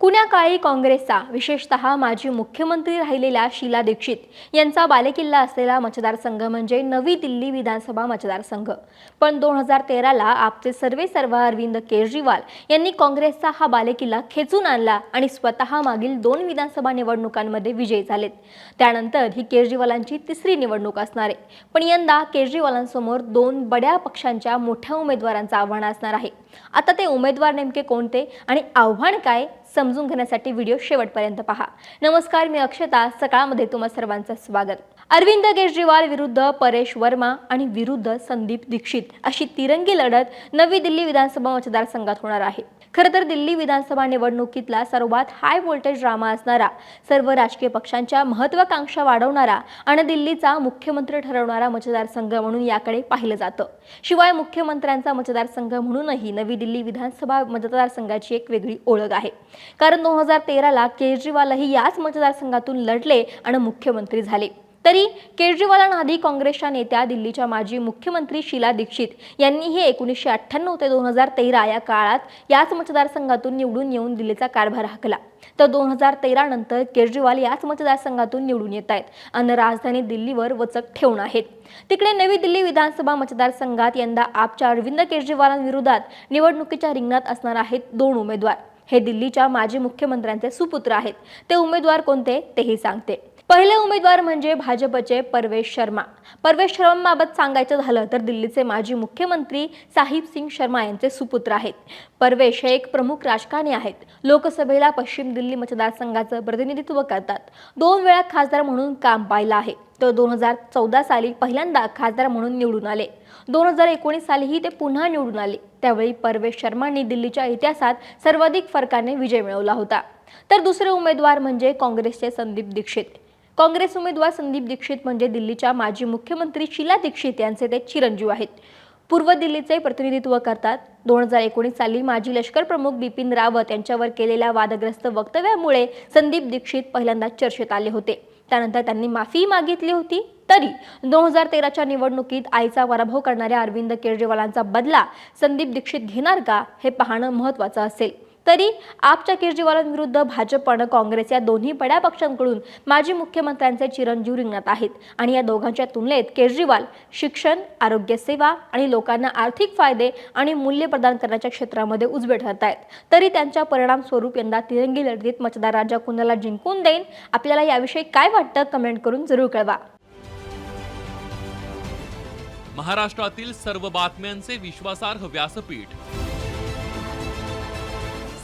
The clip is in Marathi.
कुण्याकाळी काँग्रेसचा विशेषतः माजी मुख्यमंत्री राहिलेल्या शीला दीक्षित यांचा बालेकिल्ला असलेला मतदारसंघ म्हणजे नवी दिल्ली विधानसभा मतदारसंघ. पण दोन हजार तेराला आपचे सर्वे सर्व अरविंद केजरीवाल यांनी काँग्रेसचा हा बालेकिल्ला खेचून आणला आणि स्वतः मागील दोन विधानसभा निवडणुकांमध्ये विजयी झालेत. त्यानंतर ही केजरीवालांची तिसरी निवडणूक असणार आहे. पण यंदा केजरीवालांसमोर दोन बड्या पक्षांच्या मोठ्या उमेदवारांचं आव्हान असणार आहे. आता ते उमेदवार नेमके कोणते आणि आव्हान काय समजून घेण्यासाठी व्हिडिओ शेवटपर्यंत पहा. नमस्कार मी अक्षता. सकाळमध्ये तुम्हा सर्वांचं स्वागत. अरविंद केजरीवाल विरुद्ध परेश वर्मा आणि विरुद्ध संदीप दीक्षित अशी तिरंगी लढत नवी दिल्ली विधानसभा मतदारसंघात होणार आहे. खरं तर दिल्ली विधानसभा निवडणुकीतला सर्वात हाय व्होल्टेज ड्रामा असणारा सर्व राजकीय पक्षांच्या महत्वाकांक्षा वाढवणारा आणि दिल्लीचा मुख्यमंत्री ठरवणारा मतदारसंघ म्हणून याकडे पाहिलं जातं. शिवाय मुख्यमंत्र्यांचा मतदारसंघ म्हणूनही नवी दिल्ली विधानसभा मतदारसंघाची एक वेगळी ओळख आहे. कारण दोन हजार तेराला केजरीवालही याच मतदारसंघातून लढले आणि मुख्यमंत्री झाले. तरी केजरीवालांआधी काँग्रेसच्या नेत्या दिल्लीच्या माजी मुख्यमंत्री शीला दीक्षित यांनीही एकोणीसशे अठ्ठ्याण्णव ते दोन हजार तेरा या काळात याच मतदारसंघातून निवडून येऊन दिल्लीचा कारभार हाकला. तर दोन हजार तेरा नंतर केजरीवाल याच मतदारसंघातून निवडून येत आहेत आणि राजधानी दिल्लीवर वचक ठेवून आहेत. तिकडे नवी दिल्ली विधानसभा मतदारसंघात यंदा आपच्या अरविंद केजरीवालांविरोधात निवडणुकीच्या रिंगणात असणार आहेत दोन उमेदवार. हे दिल्लीच्या माजी मुख्यमंत्र्यांचे सुपुत्र आहेत. ते उमेदवार कोणते? तेही सांगते. पहिले उमेदवार म्हणजे भाजपचे परवेश शर्मा. परवेश शर्माबाबत सांगायचं झालं तर दिल्लीचे माजी मुख्यमंत्री साहिब सिंग शर्मा यांचे सुपुत्र आहेत. परवेश हे एक प्रमुख राजकारणी आहेत. लोकसभेला पश्चिम दिल्ली मतदारसंघाचं प्रतिनिधित्व करतात. दोन वेळा खासदार म्हणून काम पाहिलं आहे. तर दोन हजार चौदा साली पहिल्यांदा खासदार म्हणून निवडून आले. दोन हजार एकोणीस सालीही ते पुन्हा निवडून आले. त्यावेळी परवेश शर्मांनी दिल्लीच्या इतिहासात सर्वाधिक फरकाने विजय मिळवला होता. तर दुसरे उमेदवार म्हणजे काँग्रेसचे संदीप दीक्षित. काँग्रेस उमेदवार संदीप दीक्षित म्हणजे दिल्लीच्या माजी मुख्यमंत्री शीला दीक्षित यांचे ते चिरंजीव आहेत. पूर्व दिल्लीचे प्रतिनिधित्व करतात. दोन हजार एकोणीस साली माजी लष्कर प्रमुख बिपिन रावत यांच्यावर केलेल्या वादग्रस्त वक्तव्यामुळे संदीप दीक्षित पहिल्यांदा चर्चेत आले होते. त्यानंतर त्यांनी माफी मागितली होती. तरी दोन हजार तेराच्या निवडणुकीत आईचा पराभव करणाऱ्या अरविंद केजरीवालांचा बदला संदीप दीक्षित घेणार का हे पाहणं महत्त्वाचं असेल. तरी आपच्या केजरीवालांविरुद्ध भाजप आणि काँग्रेस या दोन्ही बड्या पक्षांकडून माजी मुख्यमंत्र्यांचे चिरंजीव रिंगणात आहेत. आणि या दोघांच्या तुलनेत केजरीवाल शिक्षण आरोग्य सेवा आणि लोकांना आर्थिक फायदे आणि मूल्य प्रदान करण्याच्या क्षेत्रामध्ये उजवे ठरत आहेत. तरी त्यांच्या परिणाम स्वरूप यंदा तिरंगी लढतीत मतदार राजा कुणाला जिंकून देईन? आपल्याला याविषयी काय वाटतं? कमेंट करून जरूर कळवा. महाराष्ट्रातील सर्व बातम्यांचे विश्वासार्ह व्यासपीठ